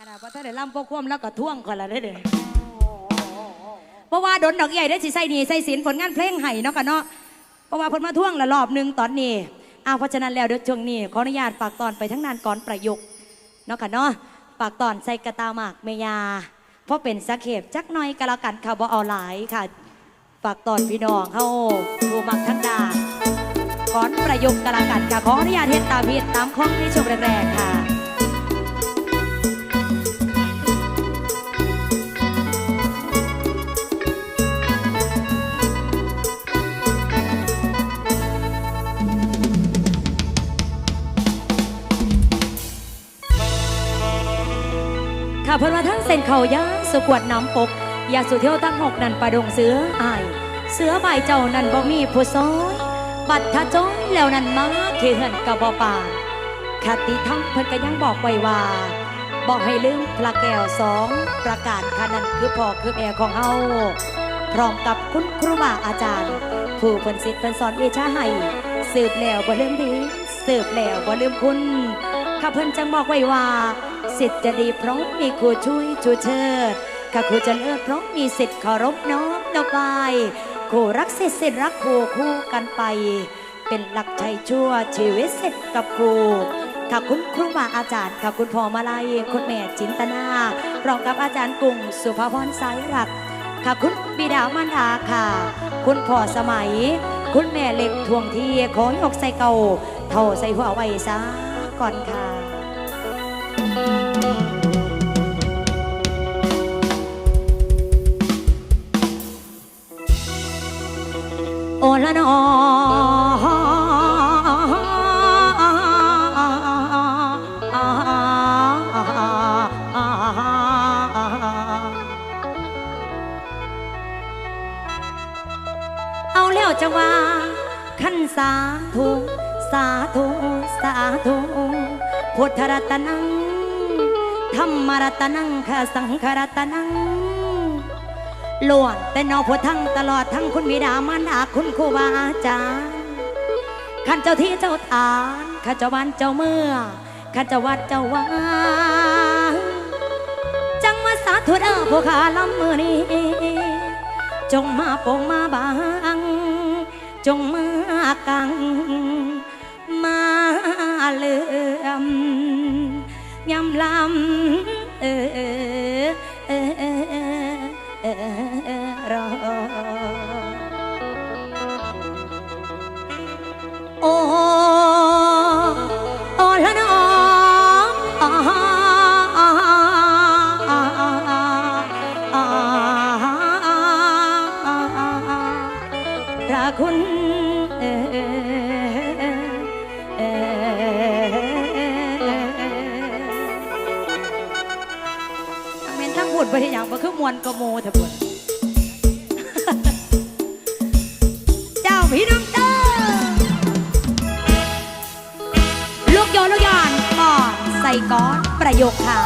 ขนาดว่าถ้าได้ล่ำพวกควมแล้วก็ท่วงคนละได้เด้อเพราะว่าดนดอกใหญ่ได้สิใส่หนีใส่สินผลงานเพลงไห้เนาะกันเนาะเพราะว่าพิ่นมาท่วงละรอบหนึ่งตอนนี้อ้าวเพราะฉะนั้นแล้วเดี๋ยวช่วงนี้ขออนุญาตฝากตอนไปทั้งนานก่อนประยุกต์เนาะกันเนาะฝากตอนใส่กระตาหมากเมยาเพราะเป็นสักเข็บจักหน่อยก็แล้วกันค่ะบ่เอาหลายค่ะฝากตอนพี่น้องเฮาผู้มักทั้งดาก่อนประยุกต์ก็แล้วกันค่ะขออนุญาตเฮ็ดตามเฮ็ดตามข้องในช่วงแรกๆค่ะ เพิ่นว่าทั้งเส้นเขาย่างสกวดน้ำปก อยากสู่เที่ยวตั้งหกนันประดงเสืออาย เสือใบเจ้านันบ่มีผู้ซอย บัดถ้าจ้อยแล้วนันมาเขียนกับบ่ปานคติธรรมเพิ่นก็ยังบอกไว้ว่า บอกให้ลืมพระแก้วสองประการค่ะนั่นคือพ่อคือแม่ของเฮาพร้อมกับคุณครูบาอาจารย์ ผู้เพิ่นสิทธิ์เพิ่นสอนวิชาให้สืบแล้วบ่ลืมดีสืบแล้วบ่ลืมคุณข้าเพิ่นจังบอกไว้ว่า สิทธิ์จะดีเพราะมีครูช่วยชูเชิดข้าครูจะเลิศเพราะมีสิทธิ์เคารพน้อมนบไปคู่รักสิทธิ์สิทธิ์รักครูคู่กันไป เป็นหลักใจชั่วชีวิตสิทธิ์กับครูข้าคุณครูบาอาจารย์ข้าคุณพ่อมาลัยคุณแม่จินตนารองกับอาจารย์กุ้งสุภาพรสายรักค่ะคุณบิดามารดาค่ะ คุณพ่อสมัย คุณแม่เล็กทวงทีขอยกใส่เก่าเท่าใส่หัวไว้ซะก่อนค่ะ ละนอเอาแล้วจะว่าขันสาธุสาธุสาธุพุทธรัตนังธรรมรัตนังคสังฆรัตนัง ล้วนแต่นอผู้ทั้งตลอดทั้งคุณบิดามารดาคุณครูบาอาจารย์ขันเจ้าที่เจ้าทานข้าเจ้าบ้านเจ้าเมื่อข้าเจ้าวัดเจ้าว่าจังมาสาธุเด้อผู้ขาลำมือนี้จงมาปงมาบางจงมากัง มาเลื่อมยำลำเออ นไปที่อย่างบ่คือมวนกระโมเถอะบุญเจ้าพี่น้องเจ้าลูกโยนลูกยอนก่อนใส่ก้อนประโยคค่ะ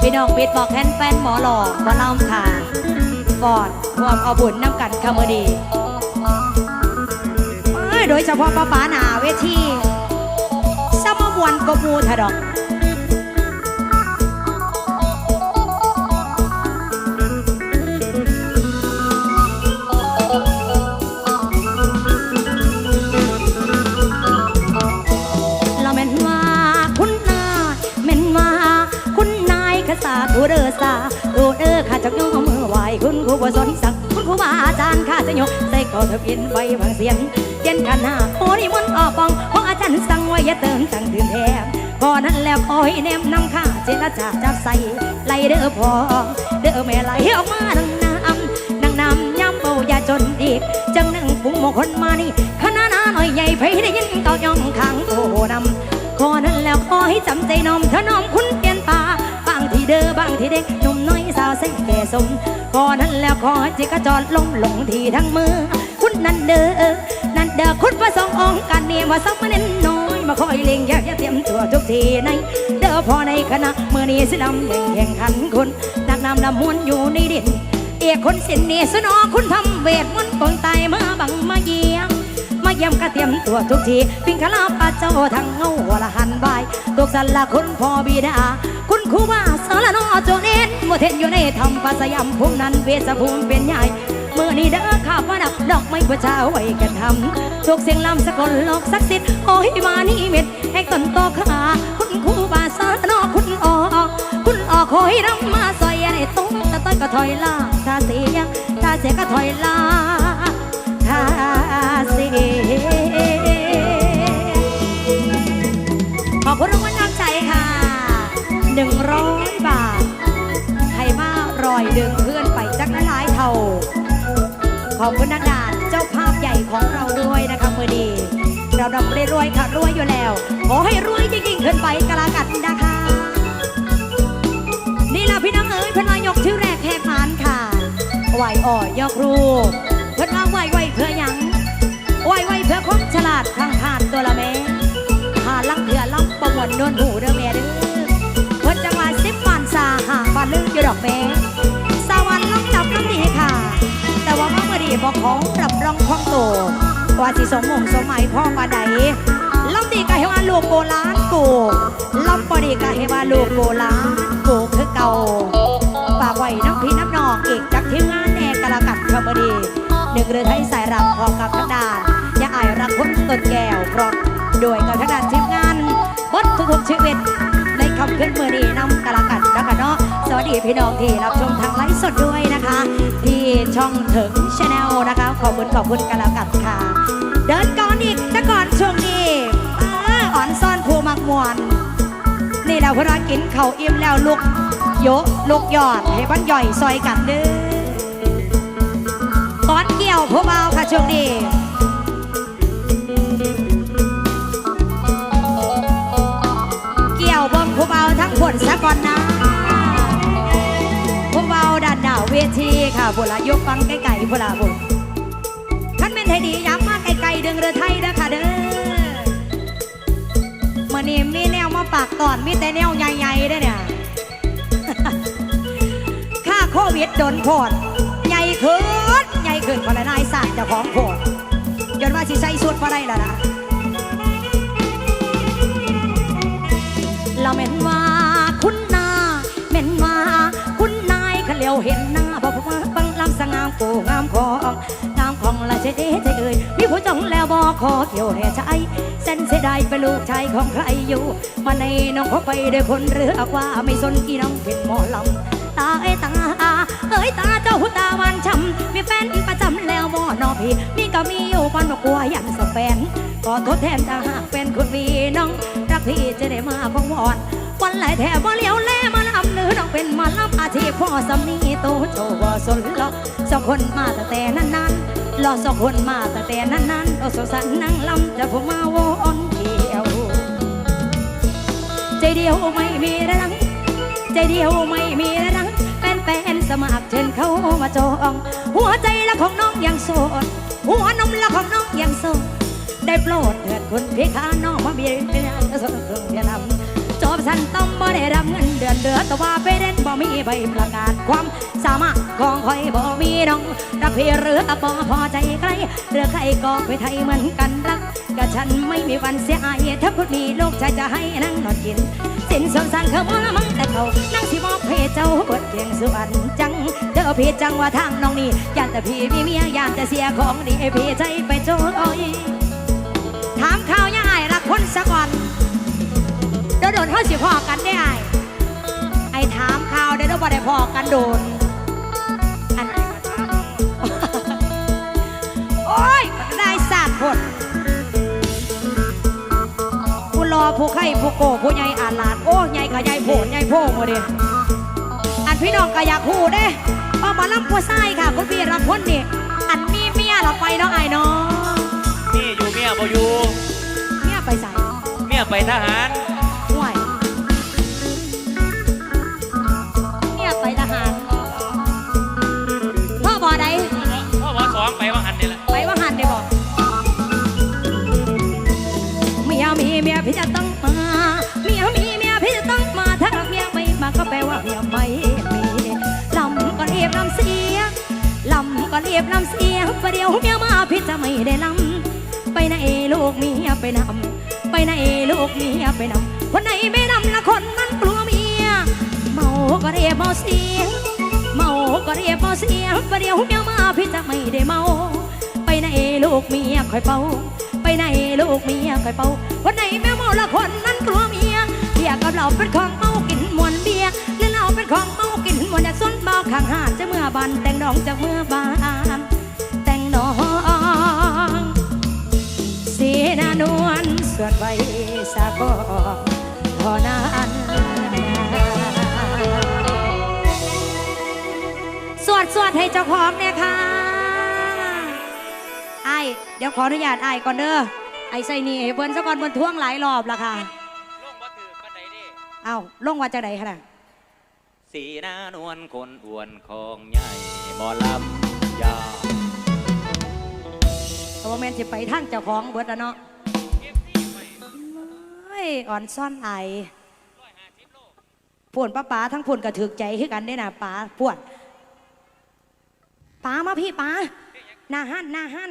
พี่น้องปิดบอกแคนแฟนหมอหลอกมาล่าค่ะก่อนความเอาบุญน้ำกันคำมือดีโดยเฉพาะป้าป๋าหนาเวที มมวนกบหมูทะดอก กใส่กอทะเบียนไว้บางเสียงเตียนกันหน้าโอ้นี่มันออกปองเพราะอาจารย์สั่งไว้อย่าเติมตั้งตื่นแทนพอนั้นแล้วคอยแนมนำข้าเจรจาจับใส่ไล่เด้อพอเด้อแม่ไหลออกมาดังน้ำนางนำย้ำเบาอย่าจนอีกจังนั่งปุ่งโมคนมานี่ขนานาหน่อยใหญ่ไผได้ยินเกาย่องข้างโอ้นำขอนั้นแล้วขอให้จำใจนอมเธอนอมคุณเปลี่ยนป่าบางทีเด้อบางทีเด็กหนุ่มน้อยสาวเส้นแก่สมขอนั้นแล้วขอให้จิกระจรลงลงทีทั้งมือ คุณนั่นเด้อนั่นเด้อคุณประสงค์องค์การเนี่ยมาสักมาเน้นน้อยมาคอยเล็งอยากจะเตรียมตัวทุกทีในเด้อพอในคณะเมื่อนี้สิลำแข่งแข่งขันคุณนักนำนำมวลอยู่ในดินเอกคนสินนี่สนอคุณทำเวทมนต์ปองตายมาบังมาเยี่ยมมาเยี่ยมกระเทียมตัวทุกทีปิงคลาปาเจ้าทั้งเงาหัวละหันบายตกสันละคุณพ่อบิดา คุณครูบาสารนอโจเน้นโมเทนอยู่ในธรรมปัสยามภูมินั้นเวสภูมิเป็นใหญ่ มื่อนี้เด้อข้าพนักดอกไม้ประชาไว้กันทำทุกเสียงลำสกลโลกศักดิ์สิทธิ์โอ้ยมานี่เม็ดให้ต้นโตขาคุณครูบาสานอคุณออกคุณออกคอยรำมาซอยในตุ้งตะต้อยก็ถอยล่าถ้าเสียถ้าเสียก็ถอยล่าถ้าเสียขอบคุณรางวัลน้ำใจค่ะหนึ่งร้อยบาทให้มารอยดึงเพื่อนไปจักละหลายเท่า ขอบคุณนักดานเจ้าภาพใหญ่ของเราด้วยนะคะมือดี เราดำรวยๆค่ะรวยอยู่แล้ว ขอให้รวยยิ่งๆขึ้นไปกะลากันนะคะ นี่ละพี่น้องเอ๋ยพนายกชื่อแรกแหกมานค่ะไหวอ่อยอกรูเพื่อนมาไหวไหวเพื่อยังไหวไหวเพื่อคนฉลาดข้างผ่านตัวละแม่หาลังเถื่อลังประมวลนวลหูเด้อแม่เด้อเพื่อนจังหวัดสิบวันซาหาบานลึกอยู่ดอกแม่ บอกของปรับรองของโตว่าสิสมมงสมัยพ่อมาใดลำดีกะเฮว่าลูกโบราณกูลำปอดีกะเฮว่าลูกโบราณกูคือเก่าฝากไว้น้ำพี่น้ำนองอีกจากทีมงานแน่กะละกัดคำบดีหนึ่งเรือไทยสายรับพร้อมกับทักดานย่าอายรักคนต้นแก้วเพราะโดยกับทักดานทีมงานบดทุกๆชีวิต คำขึ้นมือนี้นำกะละกัดนะคะเนาะสวัสดีพี่น้องที่รับชมทางไลฟ์สดด้วยนะคะ ที่ช่องถึงชาแนลนะคะ ขอบคุณขอบคุณกะละกัดค่ะ เดินก่อนอีกต่ก่อนช่วงนี้อ่อนซ่อนภูมักมวนนี่แหละพวกเรากินเข้าอิ่มแล้วลุกโยกลุกยอดให้บ้านย่อยซอยกันเด้อตอนเกี่ยวผู้เบาค่ะช่วงนี้ เบาทั้งผลสะก่อนนะผู้เบาดันดาวเวทีค่ะบุละยกฟังไก่ๆบุละบุขันเป็นไทยดีย้ำมาไก่ๆดึงเรือไทยเด้อค่ะเด้อมื่อนี้มีแนวมาปากตอนมีแต่แนวใหญ่ๆเด้เนี่ยค่าโควิดโดนโพดใหญ่ขึ้นใหญ่ขึ้นพอลนายสาดจ้าของโพดจนว่าสิใส่สุดพอได้และล่ะเราเม็นว่า คุณนาเม็นว่าคุณนายขเลียวเห็นหน้าบอกว่าบังลำสงามโกงามของงามของละเจเดเจเอ่ยมีผู้จ้องแล้วบอกขอเกี่ยวให้ใจเส้นเสียดายเป็นลูกชายของใครอยู่ มาในน้องเขาไปด้วยคนเรือว่าไม่สนกี่น้องเป็นหมอลำตาเอ้ตาเอ้ยตาเจ้าหูตาหวานช้ำมีแฟนประจำแล้วบ่นอพี่มีก็มีอยู่ปันกลัวยันสแฟนก็ทดแทนถ้าหากเป็นคนวีน้องรักพี่จะได้มาคงวอน วันไหลแถบ่เลี้ยวแลมาลำเนื้อน้องเป็นมาลำอาชีพพ่อสำนีโตโจบ่สนหรอกสองคนมาแต่แต่นั้นๆรอสองคนมาแต่แต่นั้นๆโอสงสารนั่งลำจะผมมาวอนเที่ยว ใจเดียวไม่มีระดัง ใจเดียวไม่มีระดังเป็นแฟนสมัครเชิญเข้ามาจอง หัวใจละของน้องยังโสดหัวนมละของน้องยังโสดได้โปรดเถิดคุณพี่ข้าน้องมาเบียร์เป็นอันสนเครื่องเดียนำ จบสั้นต้องบ่ได้รับเงินเดือนเดือนแต่ว่าไปเด่นบ่มีใบประกาศความสามารถของคอยบ่มีน้องรักพี่หรือบ่พอใจใครเรือใครก็ไปไทยเหมือนกันรักกับฉันไม่มีวันเสียอายถ้าคุณมีลูกชายจะให้นั่งนอนกินสิ้นสงสารเขาบ่ละมังแต่เขานั่งสิมอบเพเจ้าบทเพียงสุวรรณจังเด้อพี่จังว่าทางน้องนี่ยานแต่พี่มีเมียยานแต่เสียของดีให้พี่ใจไปโจยถามข่าวยังไงรักคนสักวันเดี๋ยว โดนเขาสิพอกันได้ไอ้ไอ้ถามข่าวเดี๋ยวเราบ่ได้พอกันโดนอันโอ้ยมันได้สาดผลผู้รอผู้ไข่ผู้โกผู้ใหญ่อาลาดโอ้ใหญ่กับใหญ่โผล่ใหญ่โพงมาเดิอันพี่น้องก็อยากหูเด้เอามารับผู้ค่ะคุณพี่รับพ้นนี่อันมีเมียเราไปเนาะไอ้เนาะนี่อยู่เมียบ่อยู่เมียไปใส่เมียไปทหาร บลำเสียประเดี๋ยวเมียมาพี่จะไม่ได้ลำไปไหนลูกเมียไปนำไปไหนลูกเมียไปนำคนไหนไม่นำละคนนั้นกลัวเมียเมาก็เรียกเมาเสียเมาก็เรียกเมาเสียประเดี๋ยวเมียมาพี่จะไม่ได้เมา ไปไหนลูกเมียคอยเป่าไปไหนลูกเมียคอยเป่าคนไหนแม่เมาละคนนั้นกลัวเมียเบียกับเราเป็นของเมา ของเมากินมวนอยากส้นเบาข้างหาดจะเมื่อบานแต่งดองจากเมื่อบานแต่งน้องสีนานวลสวดไว้สะกอนพอนั้นสวดสวดให้เจ้าของเนี่ยค่ะไอายเดี๋ยวขออนุญาตไอายก่อนเด้อไอใส่นี่ให้เพิ่นซะก่อนเพิ่นท่วงหลายรอบและค่ะ ลงบ่ถือปันใดดิเอ้าลงว่าจะไดขนาด สีหน้านวลคนอ้วนของใหญ่หมอลำยาว เพราะว่าแม่นสิไปทางเจ้าของเบิดแล้วเนาะเฮ้ยอ่อนซ่อนไอปวนป้าป๋าทั้งปวนกระถึกใจคือกันได้นะป๋าปวนป๋ามาพี่ป๋าหน้าหันหน้าหัน